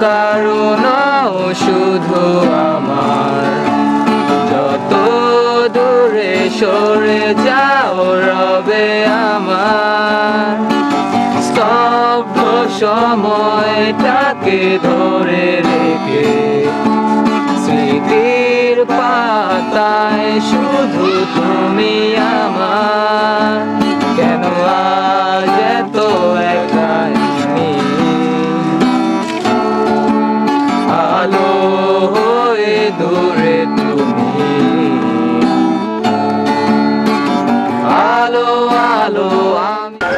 কারণ শুধু আমার। যত দূরে সরে যাও রবে আমার। স্তব্ধ সময়টাকে ধরে রেখে স্মৃতির পাতায় শুধু তুমি আমার। কেন আজ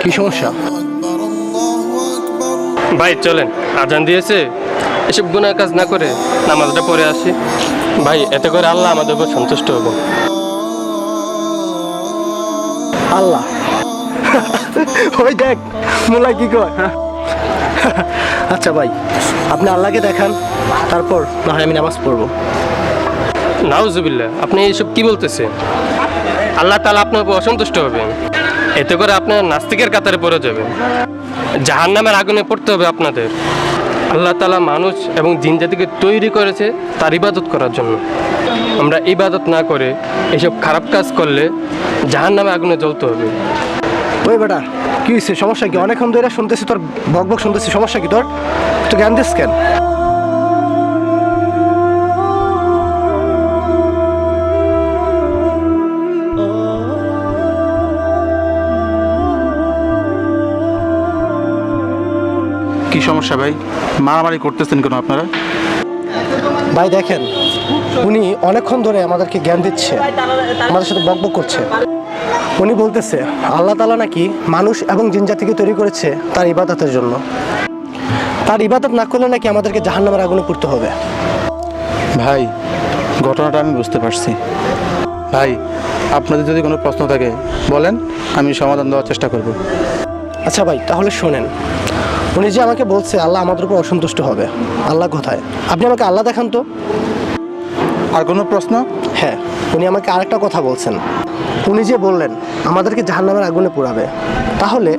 কি সমস্যা? ভাই চলেন। আজান দিয়েছে। এসব গুনার কাজ না করে নামাজটা পড়ে আসি। ভাই এতে করে আল্লাহ আমাদের উপর সন্তুষ্ট হবে। আল্লাহ। ওই দেখ মোলা কি কয়? আচ্ছা ভাই আপনি আল্লাহকে দেখান তারপর না হয় আমি নামাজ পড়ব। নাউজুবিল্লা আপনি এইসব কি বলতেছে আল্লাহ তালা আপনার উপর অসন্তুষ্ট হবে এতে করে আপনার নাস্তিকের কাতারে পড়ে যাবে জাহান নামের আগুনে পড়তে হবে আপনাদের। আল্লাহ তালা মানুষ এবং জিন জাতিকে তৈরি করেছে তার ইবাদত করার জন্য। আমরা ইবাদত না করে এসব খারাপ কাজ করলে জাহান নামে আগুনে জ্বলতে হবে। ওই বেটা, কি হয়েছে সমস্যা কি? অনেকক্ষণ ধরে শুনতেছি তোর, বক বক শুনতেছি। সমস্যা কি তোর? তুই জ্ঞান দিস কেন? কি সমস্যা ভাই? মারামারি করতেছেন কেন আপনারা? ভাই দেখেন উনি অনেকক্ষণ ধরে আমাদেরকে জ্ঞান দিচ্ছে আমাদের সাথে বক বক করছে। উনি বলতেছে আল্লাহ তালা নাকি মানুষ এবং জিন জাতিকে তৈরি করেছে তার ইবাদতের জন্য। তার ইবাদত না করলে নাকি আমাদেরকে জাহান্নামের আগুনে পড়তে হবে। ভাই ঘটনাটা আমি বুঝতে পারছি। ভাই আপনাদের যদি কোনো প্রশ্ন থাকে বলেন আমি সমাধান দেওয়ার চেষ্টা করব। আচ্ছা ভাই তাহলে শোনেন। উনি যে আমাকে বলছে আল্লাহ আমাদের উপর অসন্তুষ্ট হবে। আল্লাহ কোথায়? আপনি আমাকে আল্লাহ দেখান তো। আর কোনো প্রশ্ন? হ্যাঁ উনি আমাকে আরেকটা কথা বলছেন। উনি যে বললেন আমাদেরকে জাহান্নামের আগুনে পোড়াবে। তাহলে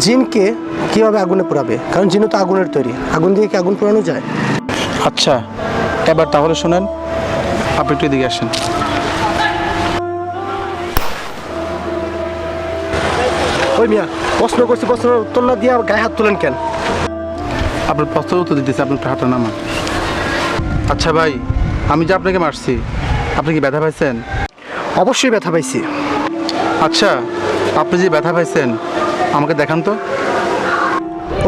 জিনকে কীভাবে আগুনে পোড়াবে? কারণ জিনও তো আগুনের তৈরি। আগুন দিয়ে কি আগুন পোড়ানো যায়? আচ্ছা এবার তাহলে শোনেন আপনি একটু এদিকে আসেন। ওই মিয়া প্রশ্ন করছি প্রশ্ন উত্তর না দিয়ে গায়ে হাত তোলেন কেন? আপনার প্রশ্ন উত্তর দিতেছে আপনি একটু হাঁটা নামান আচ্ছা ভাই আমি যে আপনাকে মারছি আপনি কি ব্যথা পাইছেন? অবশ্যই ব্যথা পাইছি। আচ্ছা আপনি যে ব্যথা পাইছেন আমাকে দেখান তো।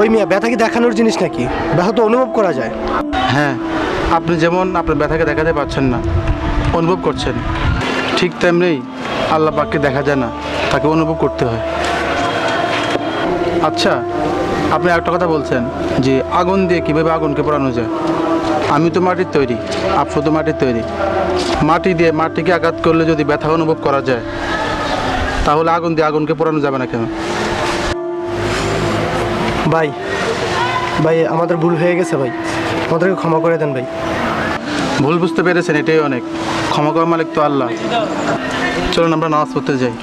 ওই মিয়া ব্যথা কি দেখানোর জিনিস নাকি? ব্যথা তো অনুভব করা যায়। হ্যাঁ আপনি যেমন আপনার ব্যথাকে দেখাতে পারছেন না অনুভব করছেন ঠিক তেমনি আল্লাহ পাককে দেখা যায় না তাকে অনুভব করতে হয়। আচ্ছা আপনি একটা কথা বলছেন যে আগুন দিয়ে কীভাবে আগুনকে পোড়ানো যায়। আমি তো মাটির তৈরি আপনি তো মাটির তৈরি। মাটি দিয়ে মাটিকে আঘাত করলে যদি ব্যথা অনুভব করা যায় তাহলে আগুন দিয়ে আগুনকে পোড়ানো যাবে না কেন? ভাই ভাই আমাদের ভুল হয়ে গেছে ভাই। আমাদেরকে ক্ষমা করে দেন ভাই। ভুল বুঝতে পেরেছেন এটাই অনেক। ক্ষমা করার মালিক তো আল্লাহ। চলুন আমরা নামাজ পড়তে যাই।